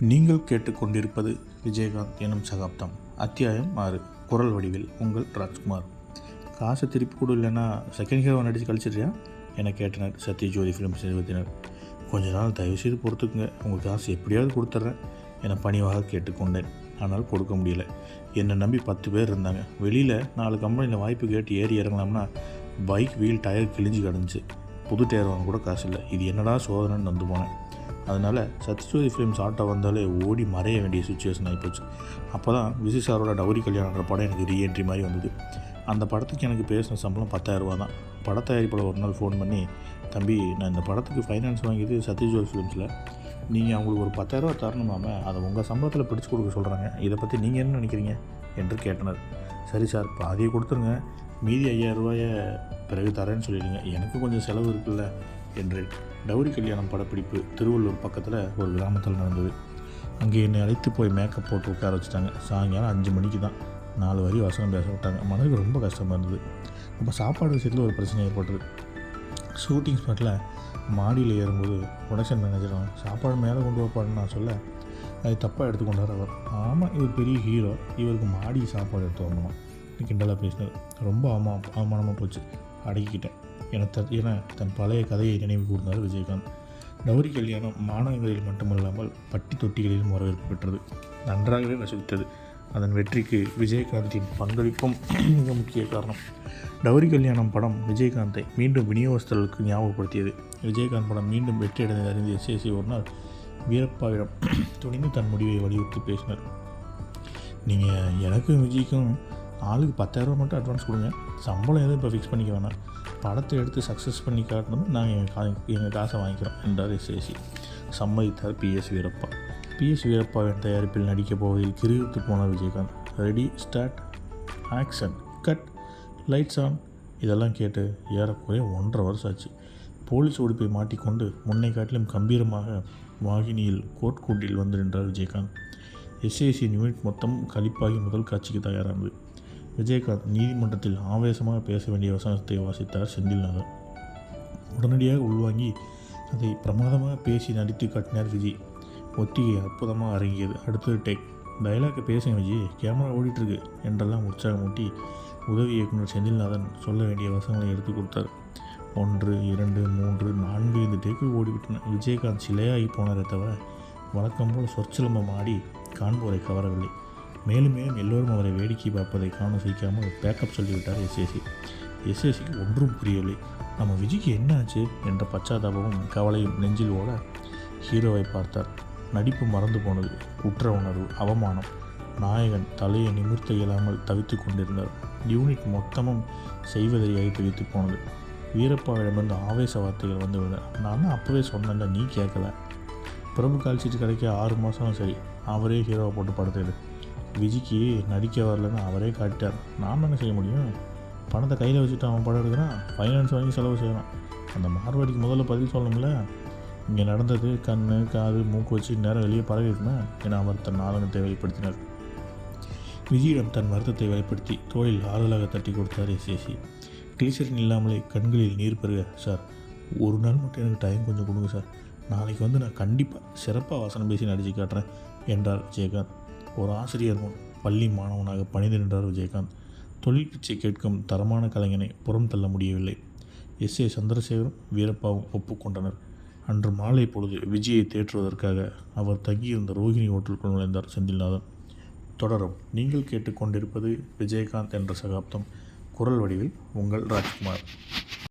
நீங்கள் கேட்டுக்கொண்டிருப்பது விஜயகாந்த் எனும் சகாப்தம். அத்தியாயம் ஆறு. குரல் வடிவில் உங்கள் ராஜ்குமார். காசை திருப்பி கூட இல்லைன்னா செகண்ட் ஹீரோ நடித்து கழிச்சிடுறியா? என கேட்டனர் சத்யஜோதி ஃபிலிம்ஸ் நிறுவத்தினர் கொஞ்ச நாள் தயவுசெய்து பொறுத்துக்குங்க. உங்கள் காசு எப்படியாவது கொடுத்துட்றேன் என பணிவாக கேட்டுக்கொண்டேன். ஆனால் கொடுக்க முடியல. என்னை நம்பி பத்து பேர் இருந்தாங்க. வெளியில் நாலு கம்பெனியில் வாய்ப்பு கேட்டு ஏறி இறங்கலாம்னா பைக் வீல் டயர் கிழிஞ்சு கிடந்துச்சு. புது டயர் வாங்க கூட காசு இல்லை. இது என்னடா சோதனைன்னு வந்து போனேன். அதனால் சத்யஜோதி ஃபிலிம்ஸ் ஆட்டோ வந்தாலே ஓடி மறைய வேண்டிய சுச்சுவேஷன் ஆகிப்போச்சு அப்போ தான் விஜய் சாரோட டவுரி கல்யாணன்ற படம் எனக்கு ரீஎன்ட்ரி மாதிரி வந்தது. அந்த படத்துக்கு எனக்கு பேசின சம்பளம் பத்தாயிரரூபா தான். பட தயாரிப்பாளர் ஒரு நாள் ஃபோன் பண்ணி தம்பி நான் இந்த படத்துக்கு ஃபைனான்ஸ் வாங்கியது சத்யஜோதி ஃபிலிம்ஸில் நீங்கள் அவங்களுக்கு ஒரு பத்தாயிரரூபா தரணுமாம அதை உங்கள் சம்பளத்தில் பிடிச்சு கொடுக்க சொல்கிறாங்க இதை பற்றி நீங்கள் என்ன நினைக்கிறீங்க? என்று கேட்டனர். சரி சார் பாதியை கொடுத்துருங்க. மீதி ஐயாயிரம் ரூபாயை பிறகு தரேன்னு சொல்லிடுங்க. எனக்கு கொஞ்சம் செலவு இருக்குல்ல என்று டவுரி கல்யாணம் படப்பிடிப்பு திருவள்ளூர் பக்கத்தில் ஒரு கிராமத்தில் நடந்தது. அங்கே என்னை அழைத்து போய் மேக்கப் போட்டு உட்கார வச்சுட்டாங்க. சாயங்காலம் அஞ்சு மணிக்கு தான். நாலு வரி வசனம் பேச விட்டாங்க. மனதுக்கு ரொம்ப கஷ்டமாக இருந்தது. அப்போ சாப்பாடு விஷயத்தில் ஒரு பிரச்சனை ஏற்பட்டது. ஷூட்டிங் ஸ்பாட்டில் மாடியில் ஏறும்போது ப்ரொடக்ஷன் மேனேஜரும் சாப்பாடு மேலே கொண்டு வைப்பாடுன்னு நான் சொல்ல அது தப்பாக எடுத்துக்கொண்டார் அவர். ஆமாம் இவர் பெரிய ஹீரோ இவருக்கு மாடி சாப்பாடு எடுத்து வரணுமா? கிண்டலாக பேசினார். ரொம்ப அவமா அவமானமாக போச்சு. அடக்கிக்கிட்டேன் என தன் என தன் பழைய கதையை நினைவு கூர்ந்தார் விஜயகாந்த். நவரி கல்யாணம் மாணவர்களில் மட்டுமல்லாமல் பட்டி தொட்டிகளிலும் வரவேற்பு பெற்றது. நன்றாகவே வசூலித்தது அதன் வெற்றிக்கு விஜயகாந்தின் பங்களிப்பும் மிக முக்கிய காரணம். டவுரி கல்யாணம் படம் விஜயகாந்தை மீண்டும் விநியோகஸ்தர்களுக்கு ஞாபகப்படுத்தியது. விஜயகாந்த் படம் மீண்டும் வெற்றி அறிந்த எஸ்ஏசி ஒரு நாள் வீரப்பாவிடம் துணிந்து தன் முடிவை வலியுறுத்தி பேசினார். நீங்கள் எனக்கும் விஜய்க்கும் ஆளுக்கு பத்தாயிரரூபா மட்டும் அட்வான்ஸ் கொடுங்க. சம்பளம் எதுவும் இப்போ ஃபிக்ஸ் பண்ணிக்க வேணாம். படத்தை எடுத்து சக்ஸஸ் பண்ணி காட்டணும் நாங்கள் எங்கள் கா எங்கள் காசை வாங்கிக்கிறோம். என்றார் SAC சம்மதித்தார் B S Veerappa. B S வீரப்பாவின் தயாரிப்பில் நடிக்கப் போவதில் கிரிவித்து போனார் Vijayakanth. Ready start action cut lights on இதெல்லாம் கேட்டு ஏறக்குறைய ஒன்றரை வருஷம் ஆச்சு. போலீஸ் உடுப்பை மாட்டிக்கொண்டு முன்னை காட்டிலும் கம்பீரமாக வாகினியில் கோட் கூட்டில் வந்து நின்றார் விஜயகாந்த். எஸ்ஏசியின் யூனிட் மொத்தம் கலிப்பாகி முதல் காட்சிக்கு தயாரானது. விஜயகாந்த் நீதிமன்றத்தில் ஆவேசமாக பேச வேண்டிய வசனத்தை வாசித்தார் செந்தில்நாதன் உடனடியாக உள்வாங்கி அதை பிரமாதமாக பேசி நடித்து காட்டினார் விஜய். ஒத்திகை அற்புதமாக அரங்கியது. அடுத்தது டேக். டைலாக்கை பேசுங்க விஜய். கேமரா ஓடிட்டுருக்கு என்றெல்லாம் உற்சாகமூட்டி உதவி இயக்குனர் செந்தில்நாதன் சொல்ல வேண்டிய வசனங்களை எடுத்து கொடுத்தார். ஒன்று இரண்டு மூன்று நான்கு இந்த டேக்கு ஓடிவிட்டன. விஜயகாந்த் சிலையாகி போனாரே தவிர வழக்கம் போல் சொற்சிலம்பம் ஆடி காண்போரை கவரவில்லை. மேலும் மேலும் எல்லோரும் அவரை வேடிக்கை பார்ப்பதை காண செய்யாமல் பேக்கப் சொல்லிவிட்டார் எஸ்ஏசி எஸ்ஏசிக்கு ஒன்றும் புரியவில்லை. நம்ம விஜய்க்கு என்ன ஆச்சு என்ற பச்சாதாபமும் கவலையும் நெஞ்சில் ஓட ஹீரோவை பார்த்தார். நடிப்பு மறந்து போனது குற்ற உணர்வு அவமானம். நாயகன் தலையை நிமிர்த்த இயலாமல் தவித்து கொண்டிருந்தார். யூனிட் மொத்தமும் செய்வதையாகி தவித்து போனது. வீரப்பாவிடமிருந்து ஆவேச வார்த்தைகள் வந்து நான் தான் அப்போவே சொன்னேன்ல நீ கேட்கல. பிரபு கால் சீட்டு கிடைக்க ஆறு மாதம் சரி. அவரே ஹீரோவை போட்டு படத்தை விஜிக்கு நடிக்க வரலன்னு அவரே காட்டிட்டார். நாம் என்ன செய்ய முடியும்? பணத்தை கையில் வச்சுட்டு அவன் படம் எடுக்கிறான். ஃபைனான்ஸ் வாங்கி செலவு செய்கிறான் அந்த மார்வாடிக்கு முதல்ல பதில் சொல்லணும்ல இங்கே நடந்தது கண் காது மூக்கு வச்சு நேரம் வெளியே பழகிருக்குமே என அவர் தன் ஆதங்கத்தை வெளிப்படுத்தினார் விஜயிடம் தன் வருத்தத்தை வெளிப்படுத்தி தோளில் ஆறுதலாக தட்டி கொடுத்தார் எஸ்எஸ்சி கிளீசரின் இல்லாமலே கண்களில் நீர் பெறுக சார் ஒரு நாள் மட்டும் எனக்கு டைம் கொஞ்சம் கொடுங்க சார். நாளைக்கு வந்து நான் கண்டிப்பாக சிறப்பாக வசனம் பேசி நடிச்சு காட்டுறேன் என்றார் விஜயகாந்த். ஒரு ஆசிரியர் முன் பள்ளி மாணவனாக பணிந்து நின்றார் விஜயகாந்த். தொழில் பிச்சை கேட்கும் தரமான கலைஞனை புறம் தள்ள முடியவில்லை. எஸ். ஏ. சந்திரசேகரும் வீரப்பாவும் ஒப்புக்கொண்டனர் அன்று மாலை பொழுது விஜயை தேற்றுவதற்காக அவர் தங்கியிருந்த ரோகிணி ஹோட்டலுக்குள் நுழைந்தார் செந்தில்நாதன். தொடரும். நீங்கள் கேட்டுக்கொண்டிருப்பது விஜயகாந்த் என்ற சகாப்தம். குரல் வடிவில் உங்கள் ராஜ்குமார்.